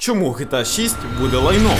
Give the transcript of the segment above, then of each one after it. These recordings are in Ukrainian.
Чому GTA 6 буде лайном?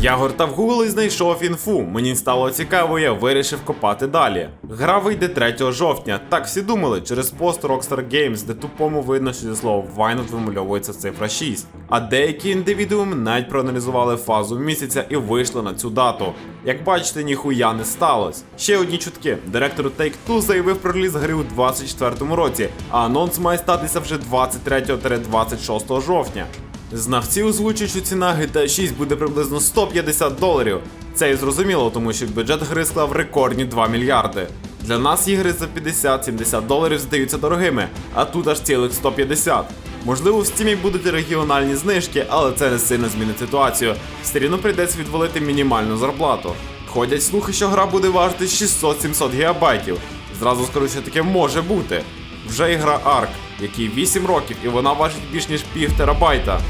Я гортав Google і знайшов інфу. Мені стало цікаво, я вирішив копати далі. Гра вийде 3 жовтня. Так всі думали, через пост Rockstar Games, де тупому видно, що зі слова Вайнот вимальовується цифра 6. А деякі індивідууми навіть проаналізували фазу місяця і вийшли на цю дату. Як бачите, ніхуя не сталося. Ще одні чутки. Директор Take-Two заявив про реліз гри у 24-му році, а анонс має статися вже 23-26 жовтня. Знавці озвучують, що ціна GTA 6 буде приблизно 150 доларів. Це і зрозуміло, тому що бюджет гри склав рекордні 2 мільярди. Для нас ігри за 50-70 доларів здаються дорогими, а тут аж цілих 150. Можливо, в стімі будуть регіональні знижки, але це не сильно змінить ситуацію. Все рівно прийдеться відвалити мінімальну зарплату. Ходять слухи, що гра буде важити 600-700 гігабайтів. Зразу скажу, що таке може бути. Вже ігра Ark, якій 8 років, і вона важить більш ніж пів терабайта.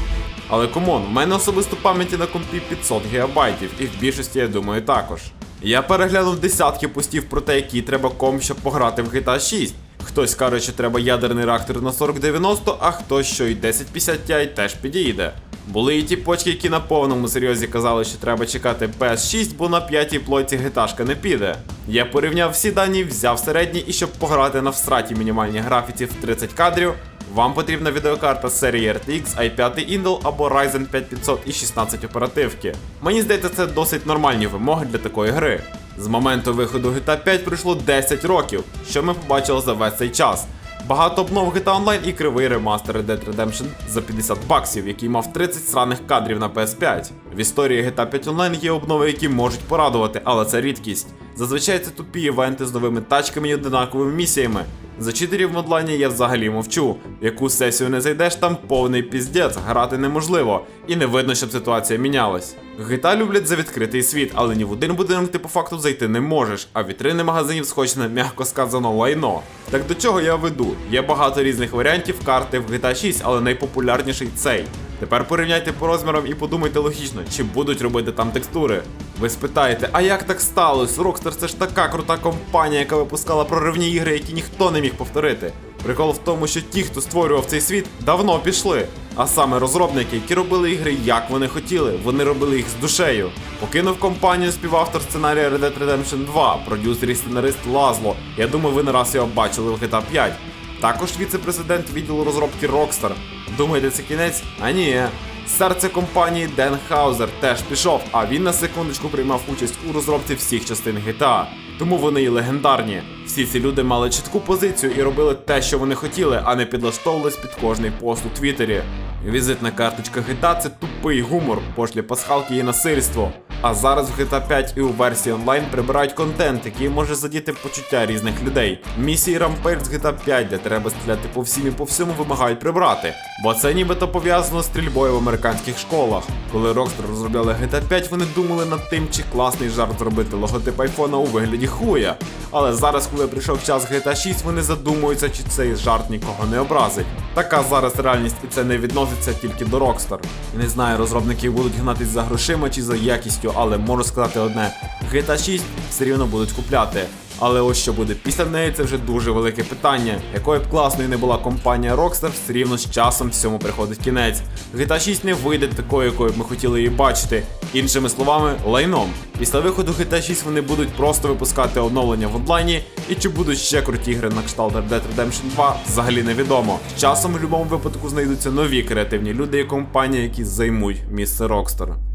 Але комон, в мене особисто пам'яті на компі 500 гігабайтів, і в більшості, я думаю, також. Я переглянув десятки постів про те, який треба ком, щоб пограти в GTA 6. Хтось каже, що треба ядерний реактор на 4090, а хтось, що й 1050 Ti теж підійде. Були і ті почки, які на повному серйозі казали, що треба чекати PS6, бо на п'ятій плойці гиташка не піде. Я порівняв всі дані, взяв середні, і щоб пограти на всраті мінімальній графіці в 30 кадрів, вам потрібна відеокарта серії RTX i5 Intel або Ryzen 5500 і 16 оперативки. Мені здається, це досить нормальні вимоги для такої гри. З моменту виходу GTA 5 пройшло 10 років, що ми побачили за весь цей час. Багато обнов GTA Online і кривий ремастер Dead Redemption за 50 баксів, який мав 30 сраних кадрів на PS5. В історії GTA 5 Online є обнови, які можуть порадувати, але це рідкість. Зазвичай це тупі івенти з новими тачками і одинаковими місіями. За читерів в онлайні я взагалі мовчу. Яку сесію не зайдеш, там повний піздець, грати неможливо, і не видно, щоб ситуація мінялась. Гита люблять за відкритий світ, але ні в один будинок ти по факту зайти не можеш, а вітрини магазинів схожі на м'яко сказано лайно. Так до чого я веду? Є багато різних варіантів карти в GTA 6, але найпопулярніший цей. Тепер порівняйте по розмірам і подумайте логічно, чи будуть робити там текстури. Ви спитаєте, а як так сталося? Rockstar це ж така крута компанія, яка випускала проривні ігри, які ніхто не міг повторити. Прикол в тому, що ті, хто створював цей світ, давно пішли. А саме розробники, які робили ігри як вони хотіли, вони робили їх з душею. Покинув компанію співавтор сценарія Red Dead Redemption 2, продюсер і сценарист Лазло. Я думаю, ви не раз його бачили в GTA 5. Також віце-президент відділу розробки Rockstar. Думаєте, це кінець? А ні. Серце компанії Ден Хаузер теж пішов, а він на секундочку приймав участь у розробці всіх частин GTA. Тому вони і легендарні. Всі ці люди мали чітку позицію і робили те, що вони хотіли, а не підлаштовувались під кожний пост у Твіттері. Візитна карточка GTA це тупий гумор, пошлі пасхалки і насильство. А зараз в GTA 5 і у версії онлайн прибирають контент, який може задіти почуття різних людей. Місії Rampage з GTA 5, де треба стріляти по всім і по всьому, вимагають прибрати. Бо це нібито пов'язано з стрільбою в американських школах. Коли Rockstar розробляли GTA 5, вони думали над тим, чи класний жарт зробити логотип айфона у вигляді хуя. Але зараз, коли прийшов час GTA 6, вони задумуються, чи цей жарт нікого не образить. Така зараз реальність, і це не відноситься тільки до Rockstar. Не знаю, розробники будуть гнатись за грошима чи за якістю, але можу сказати одне: GTA 6 все рівно будуть купляти. Але ось що буде після неї, це вже дуже велике питання. Якою б класною не була компанія Rockstar, все рівно з часом всьому приходить кінець. GTA 6 не вийде такою, якою б ми хотіли її бачити. Іншими словами, лайном. Після виходу GTA 6 вони будуть просто випускати оновлення в онлайні, і чи будуть ще круті ігри на кшталт Red Dead Redemption 2, взагалі невідомо. З часом в будь-якому випадку знайдуться нові креативні люди і компанії, які займуть місце Rockstar.